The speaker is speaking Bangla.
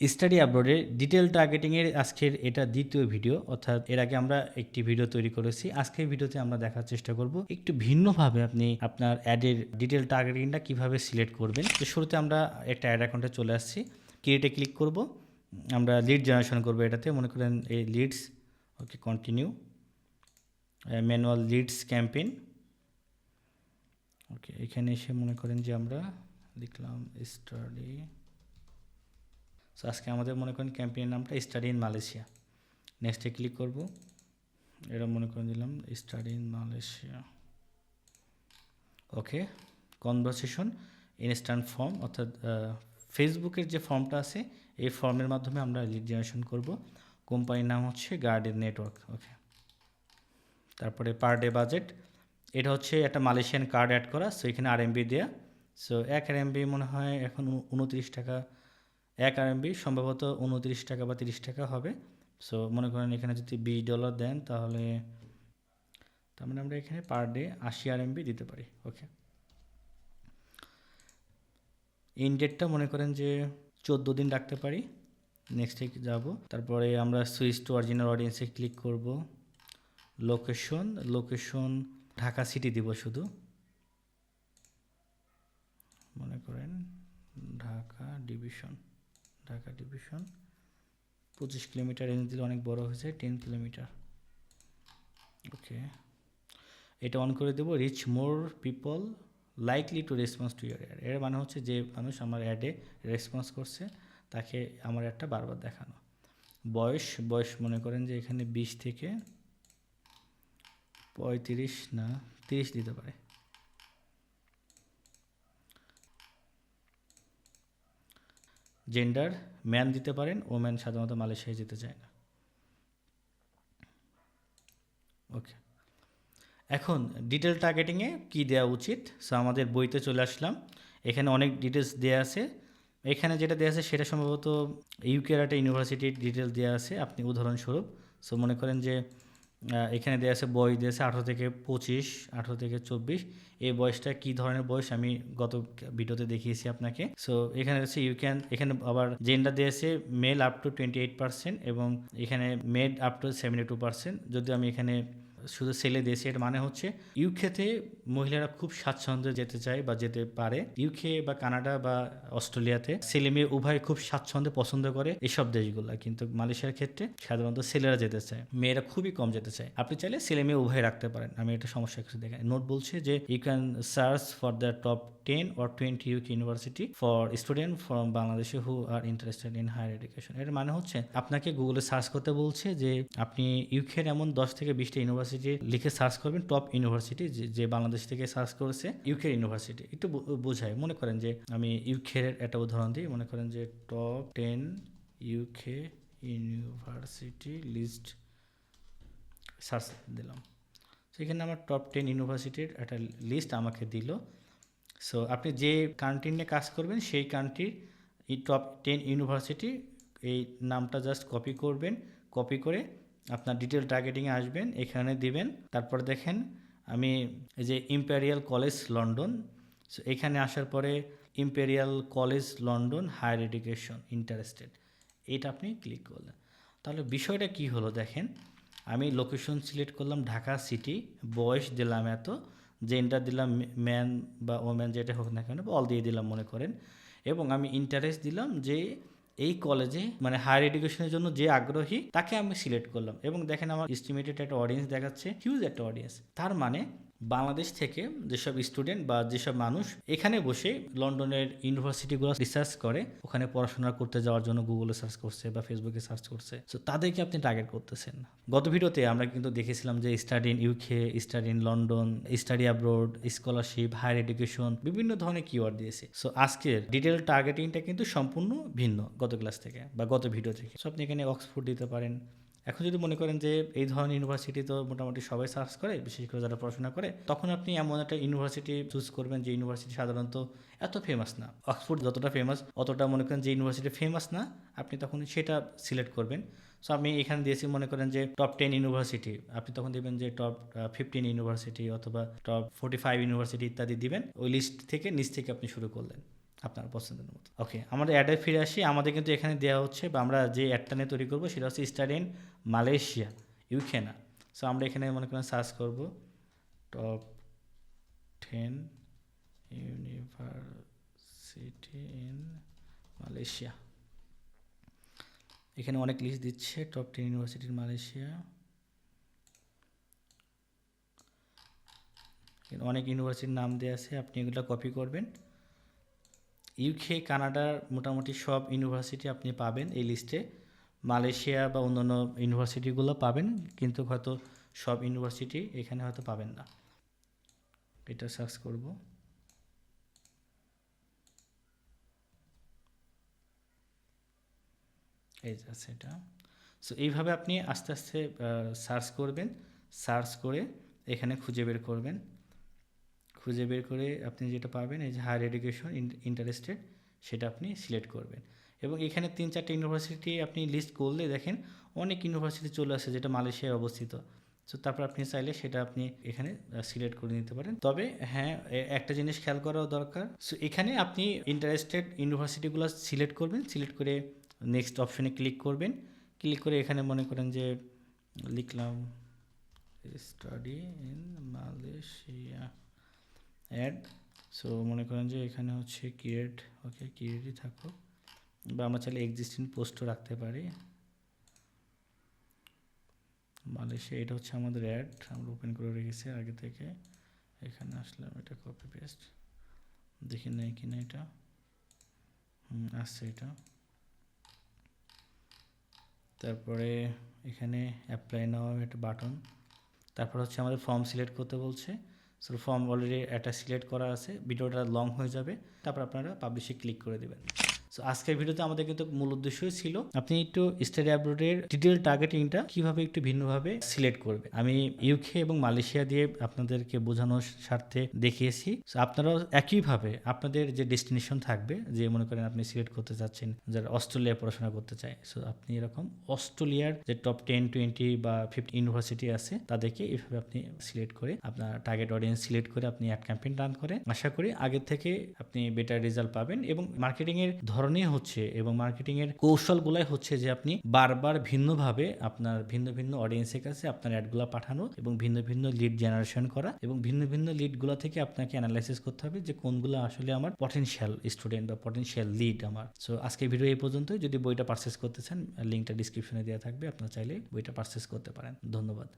স্টাডি আপলোডের ডিটেল টার্গেটিংয়ের আজকের এটা দ্বিতীয় ভিডিও অর্থাৎ এর আগে আমরা একটি ভিডিও তৈরি করেছি। আজকের ভিডিওতে আমরা দেখার চেষ্টা করব একটু ভিন্নভাবে আপনি আপনার অ্যাডের ডিটেল টার্গেটিংটা কীভাবে সিলেক্ট করবেন। তো শুরুতে আমরা একটা অ্যাড অ্যাকাউন্টে চলে আসছি। ক্রিয়েটে ক্লিক করব। আমরা লিড জেনারেশন করব এটাতে। মনে করেন এই leads okay continue manual leads campaign okay এখানে এসে মনে করেন যে আমরা লিখলাম স্টাডি সো আজকে আমাদের মনে করেন ক্যাম্পেইনের নামটা স্টাডি ইন মালয়েশিয়া নেক্সটে ক্লিক করব। এটা মনে করে দিলাম study in Malaysia okay conversation instant form অর্থাৎ ফেসবুকের যে ফর্মটা আছে, এই ফর্মের মাধ্যমে আমরা লিড জেনারেশন করব। কোম্পানির নাম হচ্ছে গার্ডেন নেটওয়ার্ক ওকে তারপরে পার ডে বাজেট এটা হচ্ছে একটা মালয়েশিয়ান কার্ড অ্যাড করা সো এখানে আর এমবি দেওয়া সো এক আর এমবি মনে হয় এখন উনত্রিশ টাকা এক আর এমবি সম্ভবত উনত্রিশ টাকা বা তিরিশ টাকা হবে। সো মনে করেন এখানে যদি বিশ ডলার দেন, তাহলে তার মানে আমরা এখানে পার ডে আশি আর এমবি দিতে পারি। ওকে ইন ডেটটা মনে করেন যে চোদ্দ দিন রাখতে পারি। নেক্সট নেক্সটে যাব। তারপরে আমরা সুইচ টু অরিজিনাল অডিয়েন্সে ক্লিক করব। লোকেশন লোকেশন ঢাকা সিটি দিব শুধু। মনে করেন ঢাকা ডিভিশন ঢাকা ডিভিশন। পঁচিশ কিলোমিটার রেঞ্জ দিলে অনেক বড় হয়েছে টেন কিলোমিটার। ওকে। এটা অন করে দেবো reach more people likely to response to your ad এর মানে হচ্ছে যে মানুষ আমার অ্যাডে রেসপন্স করছে, তাকে আমার একটা বারবার দেখানো। বয়স বয়স মনে করেন যে এখানে বিশ থেকে পঁয়ত্রিশ না, তিরিশ দিতে পারে। জেন্ডার ম্যান দিতে পারেন ও ম্যান সাধারণত মালয়েশিয়ায় যেতে চায় না। ওকে এখন ডিটেল টার্গেটিংয়ে কী দেওয়া উচিত? সো আমাদের বইতে চলে আসলাম। এখানে অনেক ডিটেলস দেওয়া আছে। এখানে যেটা দেওয়া আছে, সেটা সম্ভবত ইউকের একটা ইউনিভার্সিটির ডিটেল দেওয়া আছে, আপনি উদাহরণস্বরূপ। সো মনে করেন যে এখানে দেওয়া আছে বয়স দিয়েছে আঠেরো থেকে পঁচিশ, আঠারো থেকে চব্বিশ। এই বয়সটা কি ধরনের বয়স? আমি গত ভিডিওতে দেখিয়েছি আপনাকে। সো এখানে হচ্ছে ইউ ক্যান এখানে আবার জেন্ডার দিয়েছে male up to twenty eight percent এবং এখানে made up to seventy two percent যদি আমি এখানে শুধু সেলে দেশে, এর মানে হচ্ছে ইউকেতে মহিলারা খুব স্বাচ্ছন্দ্যে যেতে চায় বা যেতে পারে। ইউকে বা কানাডা বা অস্ট্রেলিয়াতে ছেলে মেয়ে উভয় খুব স্বাচ্ছন্দ্যে পছন্দ করে এসব দেশগুলো। কিন্তু মালয়েশিয়ার ক্ষেত্রে সাধারণত ছেলেরা যেতে চায়, মেয়েরা খুবই কম যেতে চায়। আপনি চাইলে ছেলে মেয়ে উভয় রাখতে পারেন। আমি এটা সমস্যা কিছু দেখাই। নোট বলছে যে you can search for the top ten or twenty UK university for student from বাংলাদেশে who are interested in higher education এর মানে হচ্ছে, আপনাকে গুগলে সার্চ করতে বলছে যে আপনি ইউকের এমন দশ থেকে বিশটা ইউনিভার্সিটি লিখে সার্চ করবেন টপ ইউনিভার্সিটি যে বাংলাদেশ থেকে সার্চ করেছে ইউকের ইউনিভার্সিটি একটু বোঝায় মনে করেন যে, আমি ইউকের একটা উদাহরণ দিই। মনে করেন যে top ten UK university list search দিলাম। সেখানে আমার টপ টেন ইউনিভার্সিটির একটা লিস্ট আমাকে দিল। সো আপনি যে কান্ট্রি নিয়ে কাজ করবেন, সেই কান্ট্রির এই টপ টেন ইউনিভার্সিটি এই নামটা জাস্ট কপি করবেন। কপি করে আপনার ডিটেল টার্গেটিংয়ে আসবেন, এখানে দিবেন। তারপর দেখেন, আমি এই যে ইম্পেরিয়াল কলেজ লন্ডন সো এখানে আসার পরে Imperial College London higher education interested এটা আপনি ক্লিক করলেন। তাহলে বিষয়টা কি হলো দেখেন, আমি লোকেশন সিলেক্ট করলাম ঢাকা সিটি বয়স দিলাম এত জেন্ডার দিলাম ম্যান বা ওম্যান যেটা হোক না কেন অল দিয়ে দিলাম মনে করেন। এবং আমি ইন্টারেস্ট দিলাম যে এই কলেজে মানে হায়ার এডুকেশনের জন্য যে আগ্রহী, তাকে আমি সিলেক্ট করলাম। এবং দেখেন আমার এস্টিমেটেড একটা অডিয়েন্স দেখাচ্ছে হিউজ একটা অডিয়েন্স তার মানে বাংলাদেশ থেকে যেসব স্টুডেন্ট বা যেসব মানুষ এখানে বসে লন্ডনের ইউনিভার্সিটিগুলো রিসার্চ করে, ওখানে পড়াশোনা করতে যাওয়ার জন্য গুগলে সার্চ করছে বা ফেসবুকে সার্চ করছে। সো তাদেরকে আপনি টার্গেট করতেছেন। গত ভিডিওতে আমরা কিন্তু দেখেছিলাম যে study in UK study in London study abroad scholarship higher education বিভিন্ন ধরনের কিওয়ার্ড দিয়েছে। সো আজকের ডিটেল টার্গেটিংটা কিন্তু সম্পূর্ণ ভিন্ন গত ক্লাস থেকে বা গত ভিডিও থেকে। সো আপনি এখানে অক্সফোর্ড দিতে পারেন এখন যদি মনে করেন যে এই ধরনের ইউনিভার্সিটি তো মোটামুটি সবাই সার্চ করে, বিশেষ করে যারা পড়াশোনা করে, তখন আপনি এমন একটা ইউনিভার্সিটি চুজ করবেন যে ইউনিভার্সিটি সাধারণত এত ফেমাস না। অক্সফোর্ড যতটা ফেমাস অতটা মনে করেন যে ইউনিভার্সিটি ফেমাস না, আপনি তখন সেটা সিলেক্ট করবেন। সো আমি এখানে দিয়েছি মনে করেন যে টপ টেন ইউনিভার্সিটি আপনি তখন দেবেন যে টপ ফিফটিন ইউনিভার্সিটি অথবা টপ ফোর্টি ফাইভ ইউনিভার্সিটি ইত্যাদি দিবেন। ওই লিস্ট থেকে নিচ থেকে আপনি শুরু করলেন। আপনার পছন্দের মতো। ওকে আমাদের অ্যাডে ফিরে আসি। আমাদের কিন্তু এখানে দেওয়া হচ্ছে বা আমরা যে অ্যাডটা নিয়ে তৈরি করব সেটা হচ্ছে স্টাডি ইন মালয়েশিয়া ইউকে না। সো আমরা এখানে মনে করেন সার্চ করব। Top ten university in Malaysia এখানে অনেক লিস্ট দিচ্ছে। Top ten university in Malaysia অনেক ইউনিভার্সিটির নাম দেওয়া আছে। আপনি এগুলো কপি করবেন। ইউকে কানাডার মোটামুটি সব ইউনিভার্সিটি আপনি পাবেন এই লিস্টে মালয়েশিয়া বা অন্যান্য ইউনিভার্সিটিগুলো পাবেন, কিন্তু হয়তো সব ইউনিভার্সিটি এখানে হয়তো পাবেন না। এটা সার্চ করব। এই আছে এটা। সো এইভাবে আপনি আস্তে আস্তে সার্চ করবেন। সার্চ করে এখানে খুঁজে বের করবেন। খুঁজে বের করে আপনি যেটা পাবেন, এই যে হায়ার এডুকেশন ইন্টারেস্টেড সেটা আপনি সিলেক্ট করবেন। এবং এখানে তিন চারটে ইউনিভার্সিটি আপনি লিস্ট করলে দেখেন অনেক ইউনিভার্সিটি চলে আসে যেটা মালয়েশিয়ায় অবস্থিত। সো তারপর আপনি চাইলে সেটা আপনি এখানে সিলেক্ট করে নিতে পারেন। তবে হ্যাঁ একটা জিনিস খেয়াল করাও দরকার। সো এখানে আপনি ইন্টারেস্টেড ইউনিভার্সিটিগুলো সিলেক্ট করবেন সিলেক্ট করে নেক্সট অপশনে ক্লিক করবেন। ক্লিক করে এখানে মনে করেন যে, লিখলাম study in Malaysia. Ad so মনে করেন যে এখানে হচ্ছে ক্রিয়েট ওকে ক্রিয়েটই থাকো বা আমরা চাইলে এক্সিস্টিং পোস্টও রাখতে পারি। মালয়েশিয়া, এটা হচ্ছে আমাদের অ্যাড আমরা ওপেন করে রেখেছি আগে থেকে। এখানে আসলাম, এটা কপি পেস্ট দেখি নেই কি না এটা। আসছে এটা। তারপরে এখানে অ্যাপ্লাই নাও একটা বাটন তারপর হচ্ছে আমাদের ফর্ম সিলেক্ট করতে বলছে। সো ফর্ম অলরেডি একটা সিলেক্ট করা আছে। ভিডিওটা লং হয়ে যাবে। তারপর আপনারা পাবলিশে ক্লিক করে দেবেন। সো আজকের ভিডিওতে আমাদের কিন্তু মূল উদ্দেশ্যই ছিল, আপনি একটু স্টাডি অ্যাব্রোডের ডিটেল টার্গেটিংটা কীভাবে একটু ভিন্নভাবে সিলেক্ট করবে আমি ইউকে এবং মালয়েশিয়া দিয়ে আপনাদেরকে বোঝানোর স্বার্থে দেখিয়েছি। সো আপনারাও একইভাবে আপনাদের যে ডেস্টিনেশন থাকবে, যে মনে করেন আপনি সিলেক্ট করতে চাচ্ছেন, যারা অস্ট্রেলিয়ায় পড়াশোনা করতে চায় সো আপনি এরকম অস্ট্রেলিয়ার যে টপ টেন টোয়েন্টি বা ফিফটি ইউনিভার্সিটি আছে, তাদেরকে এইভাবে আপনি সিলেক্ট করে আপনার টার্গেট অডিয়েন্স সিলেক্ট করে আপনি অ্যাড ক্যাম্পেইন রান করে আশা করি আগের থেকে আপনি বেটার রেজাল্ট পাবেন এবং মার্কেটিং এর ধরনই হচ্ছে এবং মার্কেটিং এর কৌশলগুলাই হচ্ছে যে আপনি বারবার ভিন্নভাবে আপনার ভিন্ন ভিন্ন অডিয়েন্সের কাছে আপনার অ্যাডগুলো পাঠানো এবং ভিন্ন ভিন্ন লিড জেনারেশন করা এবং ভিন্ন ভিন্ন লিডগুলো থেকে আপনাকে অ্যানালাইসিস করতে হবে যে কোনগুলো আসলে আমার পটেনশিয়াল স্টুডেন্ট বা পটেনশিয়াল লিড আমার। সো আজকে ভিডিও এই পর্যন্তই। যদি বইটা পারচেস করতে চান লিঙ্কটা ডিসক্রিপশনে দেওয়া থাকবে। আপনারা চাইলে বইটা পারচেস করতে পারেন। ধন্যবাদ।